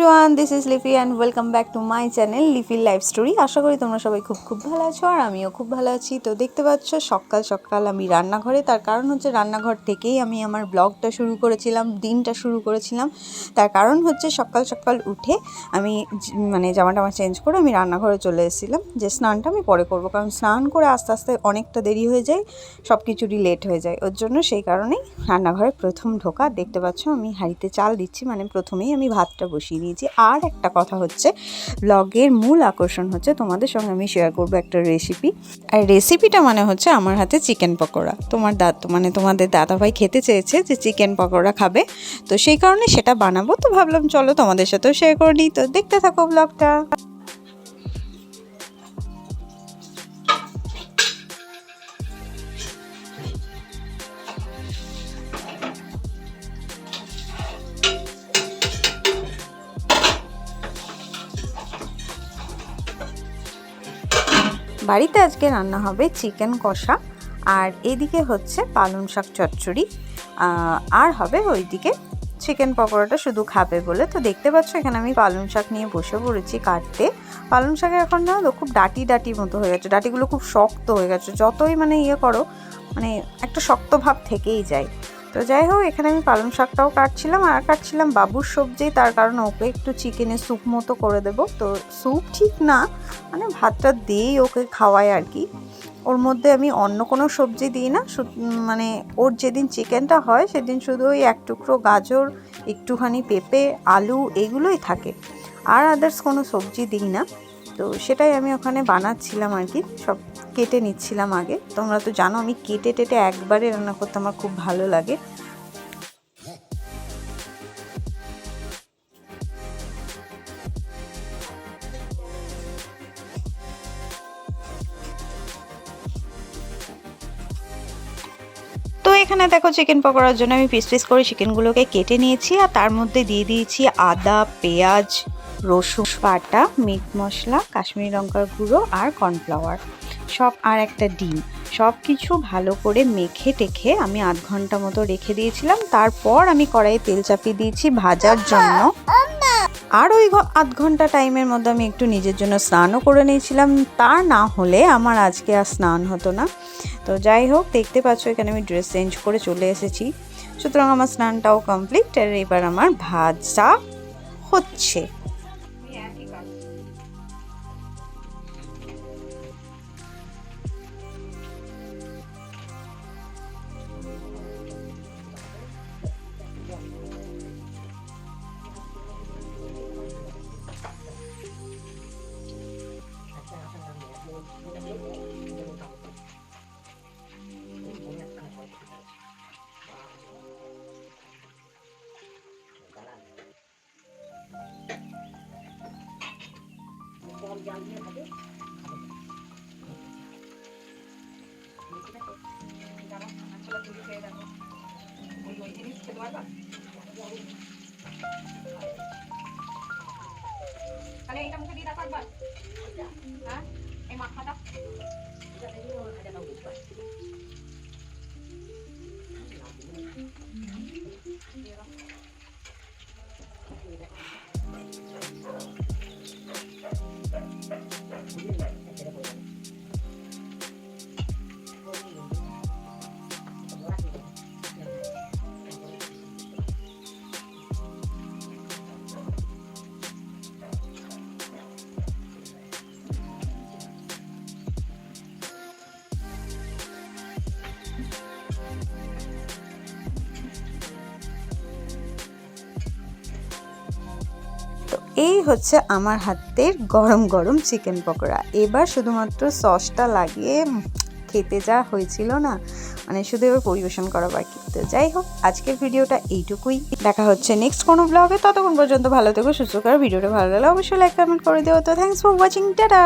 Everyone this is Lipi and welcome back to my channel Lipi life story আশা করি তোমরা সবাই খুব খুব ভালো আছো আর আমিও খুব ভালো আছি। তো দেখতে পাচ্ছ, সকাল সকাল আমি রান্নাঘরে, তার কারণ হচ্ছে রান্নাঘর থেকেই আমি আমার ব্লগটা শুরু করেছিলাম, দিনটা শুরু করেছিলাম। তার কারণ হচ্ছে সকাল সকাল উঠে আমি মানে জামা টামা চেঞ্জ করে আমি রান্নাঘরে চলে এসেছিলাম। যে স্নানটা আমি পরে করব, কারণ স্নান করে আস্তে আস্তে অনেকটা দেরি হয়ে যায় সব কিছুরই লেট হয়ে যায়। ওর জন্য সেই কারণেই রান্নাঘরে প্রথম ঢোকা। দেখতে পাচ্ছ আমি হাঁড়িতে চাল দিচ্ছি মানে প্রথমেই আমি ভাতটা বসিয়ে দিয়েছি আর একটা কথা হচ্ছে ব্লগের মূল আকর্ষণ হচ্ছে তোমাদের সঙ্গে আমি শেয়ার করব একটা রেসিপি আর রেসিপিটা মানে হচ্ছে আমার হাতে চিকেন পকোড়া। তোমার দাদ মানে তোমাদের দাদাভাই খেতে চেয়েছে যে চিকেন পকোড়া খাবে। তো সেই কারণে সেটা বানাবো। তো ভাবলাম, চলো তোমাদের সাথেও শেয়ার করে নিই। তো দেখতে থাকো ব্লগটা বাড়িতে আজকে রান্না হবে চিকেন কষা, আর এদিকে হচ্ছে পালং শাক চচ্চড়ি আর হবে ওইদিকে চিকেন পকোড়াটা শুধু খাবে বলে। তো দেখতে পাচ্ছ এখানে আমি পালং শাক নিয়ে বসে পড়েছি কাটতে। পালং শাকে এখন না খুব ডাটি ডাটি মতো হয়ে গেছে, ডাটিগুলো খুব শক্ত হয়ে গেছে। যতই মানে ইয়ে করো মানে একটা শক্ত ভাব থেকেই যায়। তো যাই হোক, এখানে আমি পালং শাকটাও কাটছিলাম আর কাটছিলাম বাবুর সবজি, তার কারণে ওকে একটু চিকেনের স্যুপ মতো করে দেবো। তো স্যুপ ঠিক না মানে ভাতটা দিয়েই ওকে খাওয়াই আর কি। ওর মধ্যে আমি অন্য কোনো সবজি দিই না মানে ওর যেদিন চিকেনটা হয়, সেদিন শুধু ওই এক টুকরো গাজর, একটুখানি পেঁপে, আলু এগুলোই থাকে। আর আদার্স কোনো সবজি দিই না। তো সেটাই আমি ওখানে বানাচ্ছিলাম আর কি, সব কেটে নিচ্ছিলাম আগে। তোমরা তো জানো আমি কেটে টেটে একবারে রান্না করতে আমার খুব ভালো লাগে। এখানে দেখো চিকেন পকোড়ার জন্য আমি পিস পিস করে চিকেনগুলোকে কেটে নিয়েছি আর তার মধ্যে দিয়ে দিয়েছি আদা, পেঁয়াজ, রসুন, বাটা মিট মশলা, কাশ্মীরি লঙ্কার গুঁড়ো আর কর্নফ্লাওয়ার সব আর একটা ডিম। সব কিছু ভালো করে মেখে টেখে আমি আধ ঘণ্টা মতো রেখে দিয়েছিলাম। তারপর আমি কড়াইয়ে তেল চাপিয়ে দিয়েছি ভাজার জন্য। আর ওই আধ ঘণ্টা টাইমের মধ্যে আমি একটু নিজের জন্য স্নানও করে নিয়েছিলাম। তা না হলে আমার আজকে আর স্নান হতো না। তো যাই হোক, দেখতে পাচ্ছ এখানে আমি ড্রেস চেঞ্জ করে চলে এসেছি। সুতরাং আমার স্নানটাও কমপ্লিট আর এবার আমার ভাজা হচ্ছে। তাহলে এইটা মুখে দিয়ে দেখো একবার হ্যাঁ এই মাথাটা তো এই হচ্ছে আমার হাতের গরম গরম চিকেন পকোড়া। এবার শুধুমাত্র সসটা লাগিয়ে খেতে যা হয়েছিল না মানে শুধু এবার পরিবেশন করা বাকি। তো যাই হোক, আজকের ভিডিওটা এইটুকুই। দেখা হচ্ছে নেক্সট কোনো ব্লগে ততক্ষণ পর্যন্ত ভালো থেকো, সুস্থ করো ভিডিওটা ভালো লাগলে অবশ্যই লাইক কমেন্ট করে দিও। তো থ্যাংকস ফর ওয়াচিং টাটা!